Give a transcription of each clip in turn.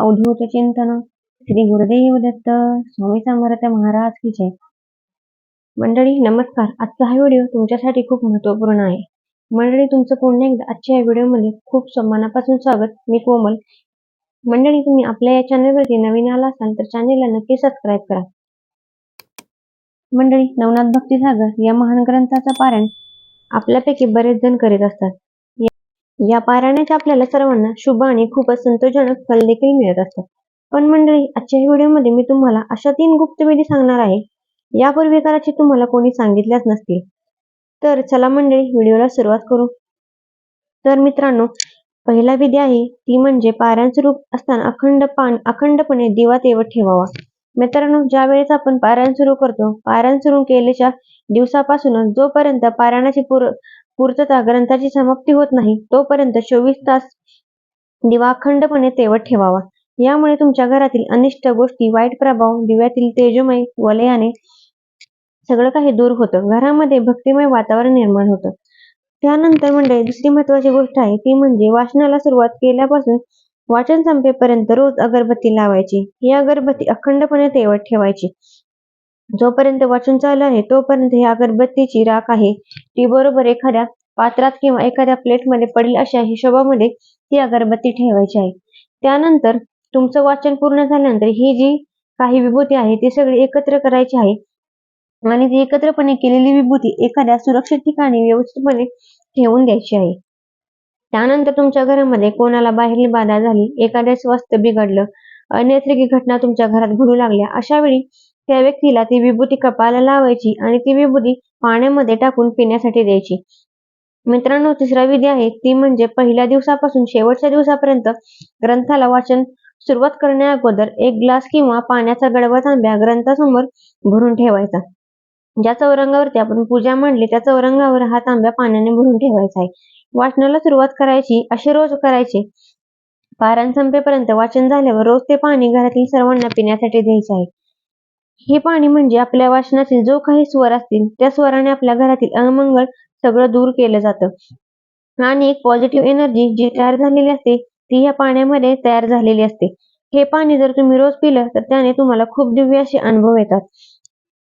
अवधूत चिंतन श्री गुरुदेव दत्त स्वामी समर्थ महाराज की जय. मंडळी नमस्कार. आजचा हा व्हिडिओ तुमच्यासाठी खूप महत्त्वपूर्ण आहे. मंडळी तुमचं पुन्हा एकदा आजच्या या व्हिडिओमध्ये खूप स- मनापासून स्वागत. मी कोमल. मंडळी तुम्ही आपल्या या चॅनलवरती नवीन आला असाल तर चॅनेलला नक्की सबस्क्राईब करा. मंडळी नवनाथ भक्ती सागर या महान ग्रंथाचं पारायण आपल्यापैकी बरेच जण करीत असतात. या- पारायणाचे आपल्याला सर्वांना शुभ आणि खूपच संतोषजनक फल देखील मिळत असतात. पण मंडळी आजच्या व्हिडिओमध्ये मी तुम्हाला अशा तीन गुप्त विधी सांगणार आहे. यापूर्वी कराची तुम्हाला कोणी सांगितल्याच नसतील. तर चला मंडळी व्हिडिओला सुरुवात करू. तर मित्रांनो पहिला विधी आहे ती म्हणजे पारायण सुरू असताना अखंड पान अखंडपणे दिवा तेवत ठेवावा. मित्रांनो ज्या वेळेस आपण पारायण सुरू करतो पारायण सुरू केल्याच्या दिवसापासूनच जोपर्यंत पारायणाची पूर पूर्तता ग्रंथाची समाप्ती होत नाही तोपर्यंत चोवीस तास दिवा अखंडपणे तेवत ठेवावा. यामुळे तुमच्या घरातील अनिष्ट गोष्टी वाईट प्रभाव दिव्यातील तेजोमय वलयाने सगळं काही दूर होतं. घरामध्ये भक्तिमय वातावरण निर्माण होतं. त्यानंतर म्हणजे दुसरी महत्वाची गोष्ट आहे ती म्हणजे वाचनाला सुरुवात केल्यापासून वाचन संपेपर्यंत रोज अगरबत्ती लावायची. ही अगरबत्ती अखंडपणे तेवत ठेवायची. जोपर्यंत वाचन चालू आहे तोपर्यंत ही अगरबत्तीची राख आहे. ती बरोबर एखाद्या पात्रात किंवा एखाद्या प्लेटमध्ये पडेल अशा हिशोबामध्ये ती अगरबत्ती ठेवायची आहे. त्यानंतर तुमचं वाचन पूर्ण झाल्यानंतर ही जी काही विभूती आहे ती सगळी एकत्र करायची आहे. आणि ती एकत्रपणे केलेली विभूती एखाद्या सुरक्षित ठिकाणी व्यवस्थितपणे ठेवून द्यायची आहे. त्यानंतर तुमच्या घरामध्ये कोणाला बाहेरील बाधा झाली एखाद्या स्वास्थ्य बिघडलं अनैसर्गिक घटना तुमच्या घरात घडू लागल्या अशा वेळी त्या व्यक्तीला ती विभूती कपाला लावायची आणि ती विभूती पाण्यामध्ये टाकून पिण्यासाठी द्यायची. मित्रांनो तिसरा विधी आहे ती म्हणजे पहिल्या दिवसापासून शेवटच्या दिवसापर्यंत ग्रंथाला वाचन सुरुवात करण्या अगोदर एक ग्लास किंवा पाण्याचा गडवा तांब्या ग्रंथासमोर भरून ठेवायचा. ज्या चौरंगावरती आपण पूजा मांडली त्या चौरंगावर हा तांब्या पाण्याने भरून ठेवायचा आहे. वाचनाला सुरुवात करायची असे रोज करायचे. पारायण संपेपर्यंत वाचन झाल्यावर रोज ते पाणी घरातील सर्वांना पिण्यासाठी द्यायचे आहे. हे पाणी म्हणजे आपल्या वाचनातील जो काही स्वर असतील त्या स्वराने आपल्या घरातील अमंगल सगळं दूर केलं जातं. आणि एक पॉझिटिव्ह एनर्जी जी तयार झालेली असते ती या पाण्यामध्ये तयार झालेली असते. हे पाणी जर तुम्ही रोज पिलं तर त्याने तुम्हाला खूप दिव्य असे अनुभव येतात.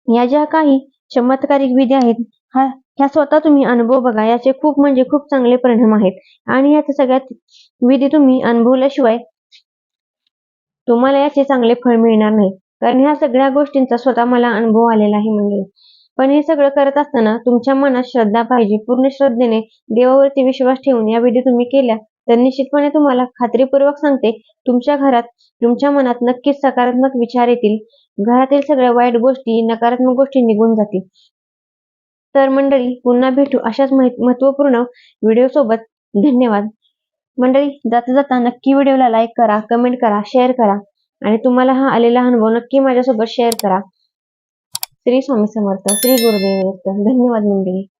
या ज्या काही चमत्कारिक विधी आहेत हा ह्या स्वतः तुम्ही अनुभव बघा. याचे खूप म्हणजे खूप चांगले परिणाम आहेत. आणि याच्या सगळ्यात विधी तुम्ही अनुभवल्याशिवाय तुम्हाला याचे चांगले फळ मिळणार नाही. कारण ह्या सगळ्या गोष्टींचा स्वतः मला अनुभव आलेला आहे म्हणजे. पण हे सगळं करत असताना तुमच्या मनात श्रद्धा पाहिजे पूर्ण श्रद्धेने देवावरती विश्वास ठेवून या विधी तुम्ही केल्या तर निश्चितपणे तुम्हाला खात्रीपूर्वक सांगते तुमच्या घरात तुमच्या मनात नक्कीच सकारात्मक विचार येतील. घरातील सगळ्या वाईट गोष्टी नकारात्मक गोष्टी निघून जातील. तर मंडळी पुन्हा भेटू अशाच महत्त्वपूर्ण व्हिडिओ सोबत. धन्यवाद. मंडळी जाता जाता नक्की व्हिडिओला लाईक करा कमेंट करा शेअर करा. आणि तुम्हाला हा आलेला अनुभव नक्की माझ्यासोबत शेअर करा. श्री स्वामी समर्थ श्री गुरुदेव दत्त धन्यवाद मंडळी.